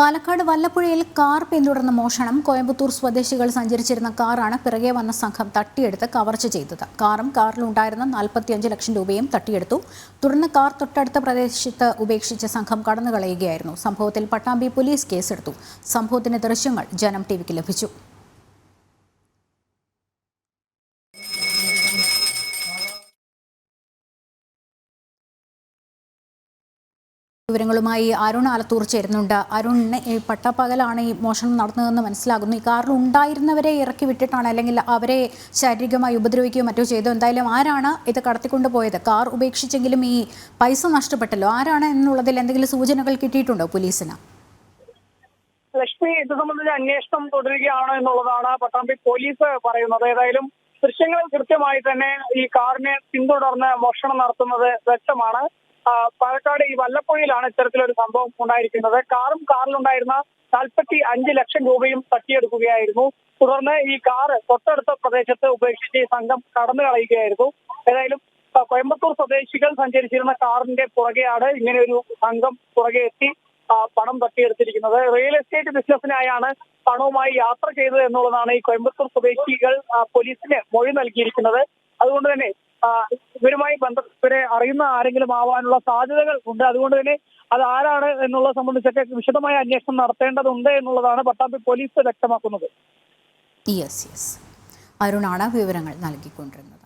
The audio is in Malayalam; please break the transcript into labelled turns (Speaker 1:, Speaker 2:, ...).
Speaker 1: പാലക്കാട് വല്ലപ്പുഴയിൽ കാർ പിന്തുടർന്ന മോഷണം. കോയമ്പത്തൂർ സ്വദേശികൾ സഞ്ചരിച്ചിരുന്ന കാറാണ് പിറകെ വന്ന സംഘം തട്ടിയെടുത്ത് കവർച്ച ചെയ്തത്. കാറും കാറിലുണ്ടായിരുന്ന നാൽപ്പത്തിയഞ്ച് ലക്ഷം രൂപയും തട്ടിയെടുത്തു. തുടർന്ന് കാർ തൊട്ടടുത്ത പ്രദേശത്ത് ഉപേക്ഷിച്ച സംഘം കടന്നുകളയുകയായിരുന്നു. സംഭവത്തിൽ പട്ടാമ്പി പോലീസ് കേസെടുത്തു. സംഭവത്തിന്റെ ദൃശ്യങ്ങൾ ജനം ടിവിക്ക് ലഭിച്ചു. വിവരങ്ങളുമായി അരുൺ ആലത്തൂർ ചേരുന്നുണ്ട്. അരുൺ ഈ പട്ടപ്പകലാണ് ഈ മോഷണം നടന്നതെന്ന് മനസ്സിലാകുന്നു. ഈ കാറിൽ ഉണ്ടായിരുന്നവരെ ഇറക്കി വിട്ടിട്ടാണ് അല്ലെങ്കിൽ അവരെ ശാരീരികമായി ഉപദ്രവിക്കുകയോ മറ്റോ ചെയ്തോ? എന്തായാലും ആരാണ് ഇത് കടത്തിക്കൊണ്ട് പോയത് കാർ ഉപേക്ഷിച്ചെങ്കിലും ഈ പൈസ നഷ്ടപ്പെട്ടല്ലോ. ആരാണ് എന്നുള്ളതിൽ എന്തെങ്കിലും സൂചനകൾ കിട്ടിയിട്ടുണ്ടോ പോലീസിന്?
Speaker 2: ലക്ഷ്മി ഇത് സംബന്ധിച്ച് അന്വേഷണം തുടരുകയാണ് എന്നുള്ളതാണ് പട്ടാമ്പി പോലീസ് പറയുന്നത്. ഏതായാലും ദൃശ്യങ്ങൾ കൃത്യമായി തന്നെ ഈ കാറിനെ പിന്തുടർന്ന് മോഷണം നടത്തുന്നത് വ്യക്തമാണ്. പാലക്കാട് ഈ വല്ലപ്പുഴയിലാണ് ഇത്തരത്തിലൊരു സംഭവം ഉണ്ടായിരിക്കുന്നത്. കാറും കാറിലുണ്ടായിരുന്ന നാൽപ്പത്തി അഞ്ച് ലക്ഷം രൂപയും തട്ടിയെടുക്കുകയായിരുന്നു. തുടർന്ന് ഈ കാറ് തൊട്ടടുത്ത പ്രദേശത്ത് ഉപേക്ഷിച്ച് സംഘം കടന്നു കളയുകയായിരുന്നു ഏതായാലും കോയമ്പത്തൂർ സ്വദേശികൾ സഞ്ചരിച്ചിരുന്ന കാറിന്റെ പുറകെയാണ് ഇങ്ങനെ ഒരു സംഘം പുറകെ എത്തി പണം തട്ടിയെടുത്തിരിക്കുന്നത്. റിയൽ എസ്റ്റേറ്റ് ബിസിനസ്സിനായാണ് പണവുമായി യാത്ര ചെയ്തത് എന്നുള്ളതാണ് ഈ കോയമ്പത്തൂർ സ്വദേശികൾ പോലീസിന് മൊഴി നൽകിയിരിക്കുന്നത്. അതുകൊണ്ട് തന്നെ ഇവരുമായി ബന്ധപ്പെട്ട് അറിയുന്ന ആരെങ്കിലും ആവാനുള്ള സാധ്യതകൾ ഉണ്ട്. അതുകൊണ്ട് തന്നെ അത് ആരാണ് എന്നുള്ളത് സംബന്ധിച്ചൊക്കെ വിശദമായ അന്വേഷണം നടത്തേണ്ടതുണ്ട് എന്നുള്ളതാണ് പട്ടാമ്പി പോലീസ് വ്യക്തമാക്കുന്നത്.
Speaker 1: അരുണാണ് വിവരങ്ങൾ നൽകിക്കൊണ്ടിരുന്നത്.